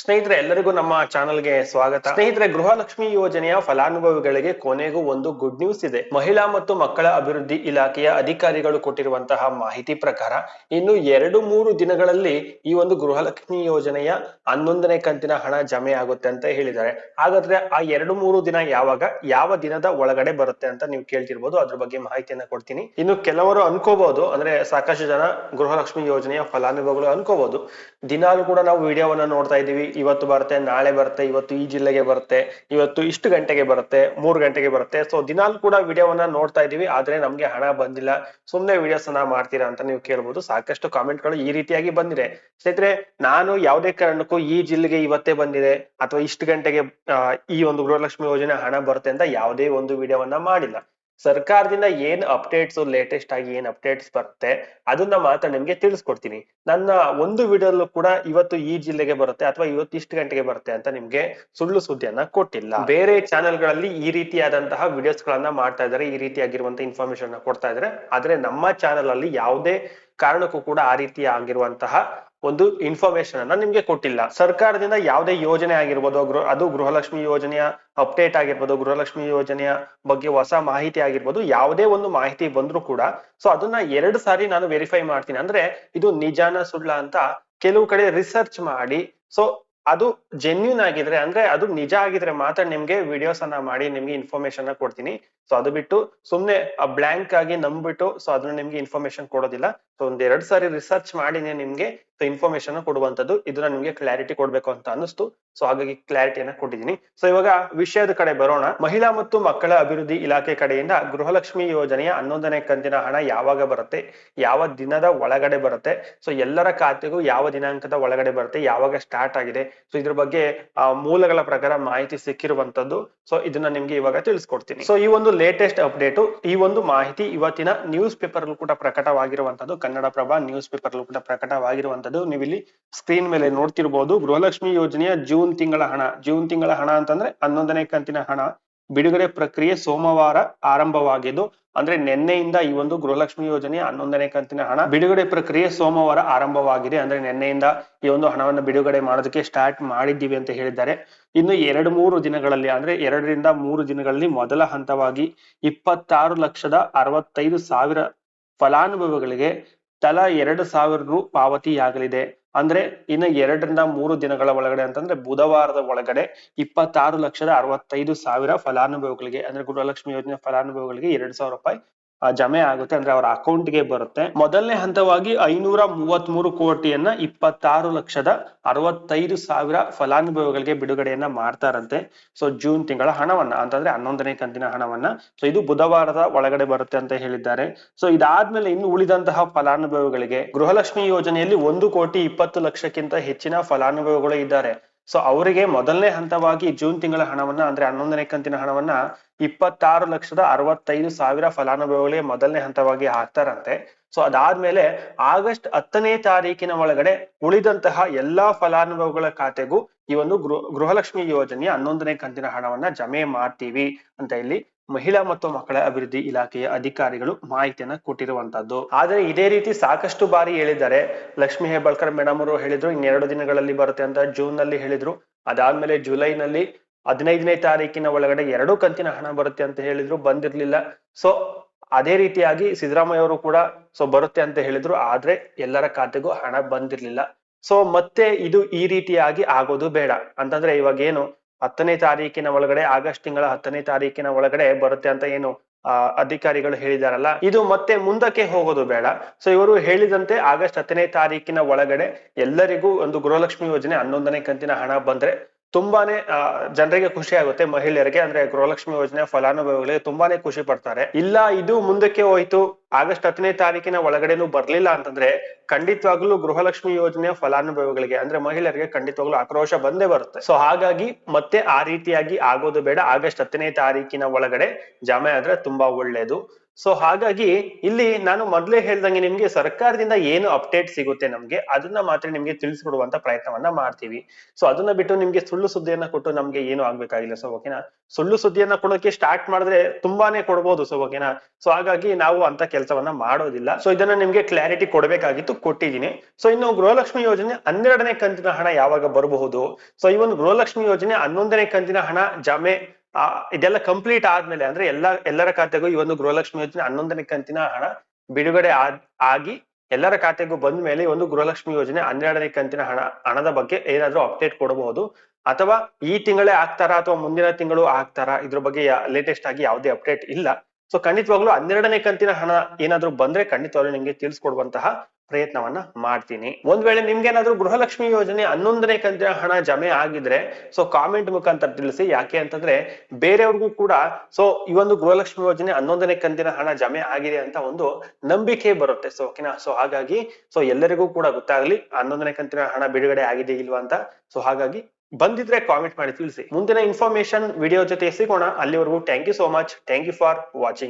ಸ್ನೇಹಿತರೆ, ಎಲ್ಲರಿಗೂ ನಮ್ಮ ಚಾನೆಲ್ಗೆ ಸ್ವಾಗತ. ಸ್ನೇಹಿತರೆ, ಗೃಹಲಕ್ಷ್ಮಿ ಯೋಜನೆಯ ಫಲಾನುಭವಿಗಳಿಗೆ ಕೊನೆಗೂ ಒಂದು ಗುಡ್ ನ್ಯೂಸ್ ಇದೆ. ಮಹಿಳಾ ಮತ್ತು ಮಕ್ಕಳ ಅಭಿವೃದ್ಧಿ ಇಲಾಖೆಯ ಅಧಿಕಾರಿಗಳು ಕೊಟ್ಟಿರುವಂತಹ ಮಾಹಿತಿ ಪ್ರಕಾರ, ಇನ್ನು ಎರಡು ಮೂರು ದಿನಗಳಲ್ಲಿ ಈ ಒಂದು ಗೃಹಲಕ್ಷ್ಮಿ ಯೋಜನೆಯ ಹನ್ನೊಂದನೇ ಕಂತಿನ ಹಣ ಜಮೆ ಆಗುತ್ತೆ ಅಂತ ಹೇಳಿದ್ದಾರೆ. ಹಾಗಾದ್ರೆ ಆ ಎರಡು ಮೂರು ದಿನ ಯಾವಾಗ, ಯಾವ ದಿನದ ಒಳಗಡೆ ಬರುತ್ತೆ ಅಂತ ನೀವು ಕೇಳ್ತಿರ್ಬೋದು. ಅದ್ರ ಬಗ್ಗೆ ಮಾಹಿತಿಯನ್ನ ಕೊಡ್ತೀನಿ. ಇನ್ನು ಕೆಲವರು ಅನ್ಕೋಬಹುದು ಅಂದ್ರೆ ಸಾಕಷ್ಟು ಜನ ಗೃಹಲಕ್ಷ್ಮಿ ಯೋಜನೆಯ ಫಲಾನುಭವಿಗಳು ಅನ್ಕೋಬಹುದು ದಿನಾಲು ಕೂಡ ನಾವು ವಿಡಿಯೋವನ್ನ ನೋಡ್ತಾ ಇದೀವಿ ಇವತ್ತು ಬರುತ್ತೆ, ನಾಳೆ ಬರುತ್ತೆ, ಇವತ್ತು ಈ ಜಿಲ್ಲೆಗೆ ಬರುತ್ತೆ, ಇವತ್ತು ಇಷ್ಟು ಗಂಟೆಗೆ ಬರುತ್ತೆ, ಮೂರು ಗಂಟೆಗೆ ಬರುತ್ತೆ. ಸೊ ದಿನಾಲು ಕೂಡ ವಿಡಿಯೋವನ್ನ ನೋಡ್ತಾ ಇದೀವಿ, ಆದ್ರೆ ನಮ್ಗೆ ಹಣ ಬಂದಿಲ್ಲ. ಸುಮ್ನೆ ವಿಡಿಯೋಸ್ ಅನ್ನ ಮಾಡ್ತೀರಾ ಅಂತ ನೀವು ಕೇಳ್ಬೋದು. ಸಾಕಷ್ಟು ಕಾಮೆಂಟ್ಗಳು ಈ ರೀತಿಯಾಗಿ ಬಂದಿದೆ. ಸ್ನೇಹಿತರೆ, ನಾನು ಯಾವುದೇ ಕಾರಣಕ್ಕೂ ಈ ಜಿಲ್ಲೆಗೆ ಇವತ್ತೇ ಬಂದಿದೆ, ಅಥವಾ ಇಷ್ಟು ಗಂಟೆಗೆ ಈ ಒಂದು ಗೃಹಲಕ್ಷ್ಮಿ ಯೋಜನೆ ಹಣ ಬರುತ್ತೆ ಅಂತ ಯಾವುದೇ ಒಂದು ವಿಡಿಯೋವನ್ನ ಮಾಡಿಲ್ಲ. ಸರ್ಕಾರದಿಂದ ಏನ್ ಅಪ್ಡೇಟ್ಸ್ ಲೇಟೆಸ್ಟ್ ಆಗಿ ಏನ್ ಅಪ್ಡೇಟ್ಸ್ ಬರುತ್ತೆ, ಅದನ್ನ ಮಾತ್ರ ನಿಮ್ಗೆ ತಿಳಿಸ್ಕೊಡ್ತೀನಿ. ನನ್ನ ಒಂದು ವಿಡಿಯೋಲ್ಲೂ ಕೂಡ ಇವತ್ತು ಈ ಜಿಲ್ಲೆಗೆ ಬರುತ್ತೆ ಅಥವಾ ಇವತ್ತು ಇಷ್ಟು ಗಂಟೆಗೆ ಬರುತ್ತೆ ಅಂತ ನಿಮ್ಗೆ ಸುಳ್ಳು ಸುದ್ದಿಯನ್ನ ಕೊಟ್ಟಿಲ್ಲ. ಬೇರೆ ಚಾನೆಲ್ಗಳಲ್ಲಿ ಈ ರೀತಿಯಾದಂತಹ ವಿಡಿಯೋಸ್ ಗಳನ್ನ ಮಾಡ್ತಾ ಇದ್ದಾರೆ, ಈ ರೀತಿಯಾಗಿರುವಂತಹ ಇನ್ಫಾರ್ಮೇಶನ್ ಕೊಡ್ತಾ ಇದ್ದಾರೆ. ಆದ್ರೆ ನಮ್ಮ ಚಾನೆಲ್ ಅಲ್ಲಿ ಯಾವುದೇ ಕಾರಣಕ್ಕೂ ಕೂಡ ಆ ರೀತಿ ಆಗಿರುವಂತಹ ಒಂದು ಇನ್ಫಾರ್ಮೇಶನ್ ಅನ್ನ ನಿಮ್ಗೆ ಕೊಟ್ಟಿಲ್ಲ. ಸರ್ಕಾರದಿಂದ ಯಾವುದೇ ಯೋಜನೆ ಆಗಿರ್ಬೋದು ಅದು ಗೃಹಲಕ್ಷ್ಮಿ ಯೋಜನೆಯ ಅಪ್ಡೇಟ್ ಆಗಿರ್ಬೋದು, ಗೃಹಲಕ್ಷ್ಮಿ ಯೋಜನೆಯ ಬಗ್ಗೆ ಹೊಸ ಮಾಹಿತಿ ಆಗಿರ್ಬೋದು, ಯಾವುದೇ ಒಂದು ಮಾಹಿತಿ ಬಂದ್ರು ಕೂಡ ಸೊ ಅದನ್ನ ಎರಡು ಸಾರಿ ನಾನು ವೆರಿಫೈ ಮಾಡ್ತೀನಿ. ಅಂದ್ರೆ ಇದು ನಿಜಾನ ಸುಳ್ಳ ಅಂತ ಕೆಲವು ಕಡೆ ರಿಸರ್ಚ್ ಮಾಡಿ ಸೊ ಅದು ಜೆನ್ಯೂನ್ ಆಗಿದ್ರೆ, ಅಂದ್ರೆ ಅದು ನಿಜ ಆಗಿದ್ರೆ ಮಾತ್ರ ನಿಮ್ಗೆ ವಿಡಿಯೋಸ್ ಅನ್ನ ಮಾಡಿ ನಿಮ್ಗೆ ಇನ್ಫಾರ್ಮೇಶನ್ ಕೊಡ್ತೀನಿ. ಸೊ ಅದು ಬಿಟ್ಟು ಸುಮ್ನೆ ಬ್ಲಾಂಕ್ ಆಗಿ ನಂಬ್ಬಿಟ್ಟು ಸೊ ಅದನ್ನ ನಿಮ್ಗೆ ಇನ್ಫಾರ್ಮೇಶನ್ ಕೊಡೋದಿಲ್ಲ. ಸೊ ಒಂದ್ ಎರಡ್ ಸಾರಿ ರಿಸರ್ಚ್ ಮಾಡಿನೇ ನಿಮ್ಗೆ ಇನ್ಫಾರ್ಮೇಶನ್ ಕೊಡುವಂತದ್ದು ಇದನ್ನ ನಿಮ್ಗೆ ಕ್ಲಾರಿಟಿ ಕೊಡ್ಬೇಕು ಅಂತ ಅನಿಸ್ತು ಸೊ ಹಾಗಾಗಿ ಕ್ಲಾರಿಟಿಯನ್ನ ಕೊಟ್ಟಿದ್ದೀನಿ. ಸೊ ಇವಾಗ ವಿಷಯದ ಕಡೆ ಬರೋಣ. ಮಹಿಳಾ ಮತ್ತು ಮಕ್ಕಳ ಅಭಿವೃದ್ಧಿ ಇಲಾಖೆ ಕಡೆಯಿಂದ ಗೃಹಲಕ್ಷ್ಮಿ ಯೋಜನೆಯ ಹನ್ನೊಂದನೇ ಕಂತಿನ ಹಣ ಯಾವಾಗ ಬರುತ್ತೆ? ಯಾವ ದಿನದ ಒಳಗಡೆ ಬರುತ್ತೆ? ಸೊ ಎಲ್ಲರ ಖಾತೆಗೂ ಯಾವ ದಿನಾಂಕದ ಒಳಗಡೆ ಬರುತ್ತೆ? ಯಾವಾಗ ಸ್ಟಾರ್ಟ್ ಆಗಿದೆ? ಸೊ ಇದ್ರ ಬಗ್ಗೆ ಮೂಲಗಳ ಪ್ರಕಾರ ಮಾಹಿತಿ ಸಿಕ್ಕಿರುವಂತದ್ದು ಸೊ ಇದನ್ನ ನಿಮ್ಗೆ ಇವಾಗ ತಿಳಿಸ್ಕೊಡ್ತೀನಿ. ಸೊ ಈ ಒಂದು ಲೇಟೆಸ್ಟ್ ಅಪ್ಡೇಟ್ ಈ ಒಂದು ಮಾಹಿತಿ ಇವತ್ತಿನ ನ್ಯೂಸ್ ಪೇಪರ್ ಕೂಡ ಪ್ರಕಟವಾಗಿರುವಂತದ್ದು ಕನ್ನಡಪ್ರಭ ನ್ಯೂಸ್ ಪೇಪರ್ ಕೂಡ ಪ್ರಕಟವಾಗಿರುವಂತದ್ದು ನೀವು ಇಲ್ಲಿ ಸ್ಕ್ರೀನ್ ಮೇಲೆ ನೋಡ್ತಿರ್ಬೋದು. ಗೃಹಲಕ್ಷ್ಮಿ ಯೋಜನೆಯ ಜೂನ್ ತಿಂಗಳ ಹಣ. ಜೂನ್ ತಿಂಗಳ ಹಣ ಅಂತಂದ್ರೆ ಹನ್ನೊಂದನೇ ಕಂತಿನ ಹಣ. ಬಿಡುಗಡೆ ಪ್ರಕ್ರಿಯೆ ಸೋಮವಾರ ಆರಂಭವಾಗಿದ್ದು, ಅಂದ್ರೆ ನಿನ್ನೆಯಿಂದ ಈ ಒಂದು ಗೃಹಲಕ್ಷ್ಮಿ ಯೋಜನೆಯ ಹನ್ನೊಂದನೇ ಕಂತಿನ ಹಣ ಬಿಡುಗಡೆ ಪ್ರಕ್ರಿಯೆ ಸೋಮವಾರ ಆರಂಭವಾಗಿದೆ. ಅಂದ್ರೆ ನಿನ್ನೆಯಿಂದ ಈ ಒಂದು ಹಣವನ್ನು ಬಿಡುಗಡೆ ಮಾಡೋದಕ್ಕೆ ಸ್ಟಾರ್ಟ್ ಮಾಡಿದ್ದೀವಿ ಅಂತ ಹೇಳಿದ್ದಾರೆ. ಇನ್ನು ಎರಡು ಮೂರು ದಿನಗಳಲ್ಲಿ, ಅಂದ್ರೆ ಎರಡರಿಂದ ಮೂರು ದಿನಗಳಲ್ಲಿ ಮೊದಲ ಹಂತವಾಗಿ ಇಪ್ಪತ್ತಾರು ಲಕ್ಷದ ಅರವತ್ತೈದು ಸಾವಿರ ಫಲಾನುಭವಿಗಳಿಗೆ ತಲಾ ಎರಡು ಸಾವಿರ ರು ಪಾವತಿಯಾಗಲಿದೆ. ಅಂದ್ರೆ ಇನ್ನು ಎರಡರಿಂದ ಮೂರು ದಿನಗಳ ಒಳಗಡೆ ಅಂತಂದ್ರೆ ಬುಧವಾರದ ಒಳಗಡೆ ಇಪ್ಪತ್ತಾರು ಲಕ್ಷದ ಅರವತ್ತೈದು ಸಾವಿರ ಫಲಾನುಭವಿಗಳಿಗೆ, ಅಂದ್ರೆ ಗೃಹಲಕ್ಷ್ಮಿ ಯೋಜನೆ ಫಲಾನುಭವಿಗಳಿಗೆ ಎರಡ್ ಸಾವಿರ ರೂಪಾಯಿ ಜಮೆ ಆಗುತ್ತೆ ಅಂದ್ರೆ ಅವರ ಅಕೌಂಟ್ಗೆ ಬರುತ್ತೆ. ಮೊದಲನೇ ಹಂತವಾಗಿ ಐನೂರ ಮೂವತ್ತ್ ಮೂರು ಕೋಟಿಯನ್ನ ಇಪ್ಪತ್ತಾರು ಲಕ್ಷದ ಅರವತ್ತೈದು ಸಾವಿರ ಫಲಾನುಭವಿಗಳಿಗೆ ಬಿಡುಗಡೆಯನ್ನ ಮಾಡ್ತಾರಂತೆ. ಸೊ ಜೂನ್ ತಿಂಗಳ ಹಣವನ್ನ, ಅಂತಂದ್ರೆ ಹನ್ನೊಂದನೇ ಕಂತಿನ ಹಣವನ್ನ. ಸೊ ಇದು ಬುಧವಾರದ ಒಳಗಡೆ ಬರುತ್ತೆ ಅಂತ ಹೇಳಿದ್ದಾರೆ. ಸೊ ಇದಾದ್ಮೇಲೆ ಇನ್ನು ಉಳಿದಂತಹ ಫಲಾನುಭವಿಗಳಿಗೆ ಗೃಹಲಕ್ಷ್ಮಿ ಯೋಜನೆಯಲ್ಲಿ ಒಂದು ಕೋಟಿ ಇಪ್ಪತ್ತು ಲಕ್ಷಕ್ಕಿಂತ ಹೆಚ್ಚಿನ ಫಲಾನುಭವಿಗಳು ಇದ್ದಾರೆ. ಸೊ ಅವರಿಗೆ ಮೊದಲನೇ ಹಂತವಾಗಿ ಜೂನ್ ತಿಂಗಳ ಹಣವನ್ನ, ಅಂದ್ರೆ ಹನ್ನೊಂದನೇ ಕಂತಿನ ಹಣವನ್ನ ಇಪ್ಪತ್ತಾರು ಲಕ್ಷದ ಅರವತ್ತೈದು ಸಾವಿರ ಫಲಾನುಭವಿಗಳಿಗೆ ಮೊದಲನೇ ಹಂತವಾಗಿ ಹಾಕ್ತಾರಂತೆ. ಸೊ ಅದಾದ್ಮೇಲೆ ಆಗಸ್ಟ್ ಹತ್ತನೇ ತಾರೀಕಿನ ಒಳಗಡೆ ಉಳಿದಂತಹ ಎಲ್ಲಾ ಫಲಾನುಭವಿಗಳ ಖಾತೆಗೂ ಈ ಒಂದು ಗೃಹ ಗೃಹಲಕ್ಷ್ಮಿ ಯೋಜನೆಯ ಹನ್ನೊಂದನೇ ಕಂತಿನ ಹಣವನ್ನ ಜಮೆ ಮಾಡ್ತೀವಿ ಅಂತ ಇಲ್ಲಿ ಮಹಿಳಾ ಮತ್ತು ಮಕ್ಕಳ ಅಭಿವೃದ್ಧಿ ಇಲಾಖೆಯ ಅಧಿಕಾರಿಗಳು ಮಾಹಿತಿಯನ್ನ ಕೊಟ್ಟಿರುವಂತದ್ದು ಆದ್ರೆ ಇದೇ ರೀತಿ ಸಾಕಷ್ಟು ಬಾರಿ ಹೇಳಿದ್ದಾರೆ. ಲಕ್ಷ್ಮಿ ಹೆಬ್ಬಾಳ್ಕರ್ ಮೇಡಮ್ ಅವರು ಹೇಳಿದ್ರು, ಇನ್ನೆರಡು ದಿನಗಳಲ್ಲಿ ಬರುತ್ತೆ ಅಂತ ಜೂನ್ನಲ್ಲಿ ಹೇಳಿದ್ರು. ಅದಾದ್ಮೇಲೆ ಜುಲೈನಲ್ಲಿ ಹದಿನೈದನೇ ತಾರೀಕಿನ ಒಳಗಡೆ ಎರಡು ಕಂತಿನ ಹಣ ಬರುತ್ತೆ ಅಂತ ಹೇಳಿದ್ರು, ಬಂದಿರ್ಲಿಲ್ಲ. ಸೊ ಅದೇ ರೀತಿಯಾಗಿ ಸಿದ್ದರಾಮಯ್ಯ ಅವರು ಕೂಡ ಸೊ ಬರುತ್ತೆ ಅಂತ ಹೇಳಿದ್ರು, ಆದ್ರೆ ಎಲ್ಲರ ಖಾತೆಗೂ ಹಣ ಬಂದಿರ್ಲಿಲ್ಲ. ಸೊ ಮತ್ತೆ ಇದು ಈ ರೀತಿಯಾಗಿ ಆಗೋದು ಬೇಡ. ಅಂತಂದ್ರೆ ಇವಾಗ ಏನು ಹತ್ತನೇ ತಾರೀಕಿನ ಒಳಗಡೆ, ಆಗಸ್ಟ್ ತಿಂಗಳ ಹತ್ತನೇ ತಾರೀಕಿನ ಒಳಗಡೆ ಬರುತ್ತೆ ಅಂತ ಏನು ಅಧಿಕಾರಿಗಳು ಹೇಳಿದಾರಲ್ಲ. ಇದು ಮತ್ತೆ ಮುಂದಕ್ಕೆ ಹೋಗೋದು ಬೇಡ. ಸೊ ಇವರು ಹೇಳಿದಂತೆ ಆಗಸ್ಟ್ ಹತ್ತನೇ ತಾರೀಕಿನ ಒಳಗಡೆ ಎಲ್ಲರಿಗೂ ಒಂದು ಗೃಹಲಕ್ಷ್ಮಿ ಯೋಜನೆ ಹನ್ನೊಂದನೇ ಕಂತಿನ ಹಣ ಬಂದ್ರೆ ತುಂಬಾನೇ ಜನರಿಗೆ ಖುಷಿ ಆಗುತ್ತೆ ಮಹಿಳೆಯರಿಗೆ, ಅಂದ್ರೆ ಗೃಹಲಕ್ಷ್ಮಿ ಯೋಜನೆ ಫಲಾನುಭವಿಗಳಿಗೆ ತುಂಬಾನೇ ಖುಷಿ ಪಡ್ತಾರೆ. ಇಲ್ಲ, ಇದು ಮುಂದಕ್ಕೆ ಹೋಯ್ತು, ಆಗಸ್ಟ್ ಹತ್ತನೇ ತಾರೀಕಿನ ಒಳಗಡೆನೂ ಬರ್ಲಿಲ್ಲ ಅಂತಂದ್ರೆ ಖಂಡಿತವಾಗ್ಲೂ ಗೃಹಲಕ್ಷ್ಮಿ ಯೋಜನೆ ಫಲಾನುಭವಿಗಳಿಗೆ, ಅಂದ್ರೆ ಮಹಿಳೆಯರಿಗೆ ಖಂಡಿತವಾಗ್ಲೂ ಆಕ್ರೋಶ ಬಂದೇ ಬರುತ್ತೆ. ಸೊ ಹಾಗಾಗಿ ಮತ್ತೆ ಆ ರೀತಿಯಾಗಿ ಆಗೋದು ಬೇಡ. ಆಗಸ್ಟ್ ಹತ್ತನೇ ತಾರೀಕಿನ ಒಳಗಡೆ ಜಮೆ ಆದ್ರೆ ತುಂಬಾ ಒಳ್ಳೇದು. ಸೊ ಹಾಗಾಗಿ ಇಲ್ಲಿ ನಾನು ಮೊದಲೇ ಹೇಳ್ದಂಗೆ ನಿಮ್ಗೆ ಸರ್ಕಾರದಿಂದ ಏನು ಅಪ್ಡೇಟ್ ಸಿಗುತ್ತೆ ನಮ್ಗೆ, ಅದನ್ನ ಮಾತ್ರ ನಿಮ್ಗೆ ತಿಳಿಸ್ಕೊಡುವಂತ ಪ್ರಯತ್ನವನ್ನ ಮಾಡ್ತೀವಿ. ಸೊ ಅದನ್ನ ಬಿಟ್ಟು ನಿಮ್ಗೆ ಸುಳ್ಳು ಸುದ್ದಿಯನ್ನ ಕೊಟ್ಟು ನಮ್ಗೆ ಏನು ಆಗ್ಬೇಕಾಗಿಲ್ಲ. ಸೊ ಓಕೆನಾ ಸುಳ್ಳು ಸುದ್ದಿಯನ್ನ ಕೊಡೋಕೆ ಸ್ಟಾರ್ಟ್ ಮಾಡಿದ್ರೆ ತುಂಬಾನೇ ಕೊಡ್ಬೋದು. ಸೊ ಓಕೆನಾ ಸೊ ಹಾಗಾಗಿ ನಾವು ಅಂತ ಕೆಲಸವನ್ನ ಮಾಡೋದಿಲ್ಲ. ಸೊ ಇದನ್ನ ನಿಮ್ಗೆ ಕ್ಲಾರಿಟಿ ಕೊಡಬೇಕಾಗಿತ್ತು ಕೊಟ್ಟಿದ್ದೀನಿ. ಸೊ ಇನ್ನು ಗೃಹಲಕ್ಷ್ಮಿ ಯೋಜನೆ ಹನ್ನೆರಡನೇ ಕಂತಿನ ಹಣ ಯಾವಾಗ ಬರಬಹುದು? ಸೊ ಈ ಒಂದು ಗೃಹಲಕ್ಷ್ಮಿ ಯೋಜನೆ ಹನ್ನೊಂದನೇ ಕಂತಿನ ಹಣ ಜಮೆ ಇದೆಲ್ಲ ಕಂಪ್ಲೀಟ್ ಆದ್ಮೇಲೆ, ಅಂದ್ರೆ ಎಲ್ಲ, ಎಲ್ಲರ ಖಾತೆಗೂ ಈ ಒಂದು ಗೃಹಲಕ್ಷ್ಮಿ ಯೋಜನೆ ಹನ್ನೊಂದನೇ ಕಂತಿನ ಹಣ ಬಿಡುಗಡೆ ಆಗಿ ಎಲ್ಲರ ಖಾತೆಗೂ ಬಂದ ಮೇಲೆ ಒಂದು ಗೃಹಲಕ್ಷ್ಮಿ ಯೋಜನೆ ಹನ್ನೆರಡನೇ ಕಂತಿನ ಹಣ, ಹಣದ ಬಗ್ಗೆ ಏನಾದ್ರೂ ಅಪ್ಡೇಟ್ ಕೊಡಬಹುದು. ಅಥವಾ ಈ ತಿಂಗಳೇ ಆಗ್ತಾರಾ ಅಥವಾ ಮುಂದಿನ ತಿಂಗಳು ಆಗ್ತಾರಾ? ಇದ್ರ ಬಗ್ಗೆ ಲೇಟೆಸ್ಟ್ ಆಗಿ ಯಾವುದೇ ಅಪ್ಡೇಟ್ ಇಲ್ಲ. ಸೊ ಖಂಡಿತವಾಗ್ಲೂ ಹನ್ನೆರಡನೇ ಕಂತಿನ ಹಣ ಏನಾದ್ರೂ ಬಂದ್ರೆ ಖಂಡಿತವಾಗ್ಲೂ ನಿಮ್ಗೆ ತಿಳಿಸ್ಕೊಡುವಂತಹ ಪ್ರಯತ್ನವನ್ನ ಮಾಡ್ತೀನಿ. ಒಂದ್ ವೇಳೆ ನಿಮ್ಗೆ ಏನಾದ್ರು ಗೃಹಲಕ್ಷ್ಮಿ ಯೋಜನೆ ಹನ್ನೊಂದನೇ ಕಂತಿನ ಹಣ ಜಮೆ ಆಗಿದ್ರೆ ಸೊ ಕಾಮೆಂಟ್ ಮುಖಾಂತರ ತಿಳಿಸಿ. ಯಾಕೆ ಅಂತಂದ್ರೆ, ಬೇರೆಯವ್ರಿಗೂ ಕೂಡ ಸೊ ಈ ಒಂದು ಗೃಹಲಕ್ಷ್ಮಿ ಯೋಜನೆ ಹನ್ನೊಂದನೇ ಕಂತಿನ ಹಣ ಜಮೆ ಆಗಿದೆ ಅಂತ ಒಂದು ನಂಬಿಕೆ ಬರುತ್ತೆ. ಸೊ ಓಕೆನಾ ಸೊ ಹಾಗಾಗಿ ಸೊ ಎಲ್ಲರಿಗೂ ಕೂಡ ಗೊತ್ತಾಗ್ಲಿ, ಹನ್ನೊಂದನೇ ಕಂತಿನ ಹಣ ಬಿಡುಗಡೆ ಆಗಿದೆ ಇಲ್ವಾ ಅಂತ. ಸೊ ಹಾಗಾಗಿ ಬಂದಿದ್ರೆ ಕಾಮೆಂಟ್ ಮಾಡಿ ತಿಳಿಸಿ. ಮುಂದಿನ ಇನ್ಫಾರ್ಮೇಶನ್ ವಿಡಿಯೋ ಜೊತೆ ಸಿಗೋಣ. ಅಲ್ಲಿವರೆಗೂ thank you so much thank you for watching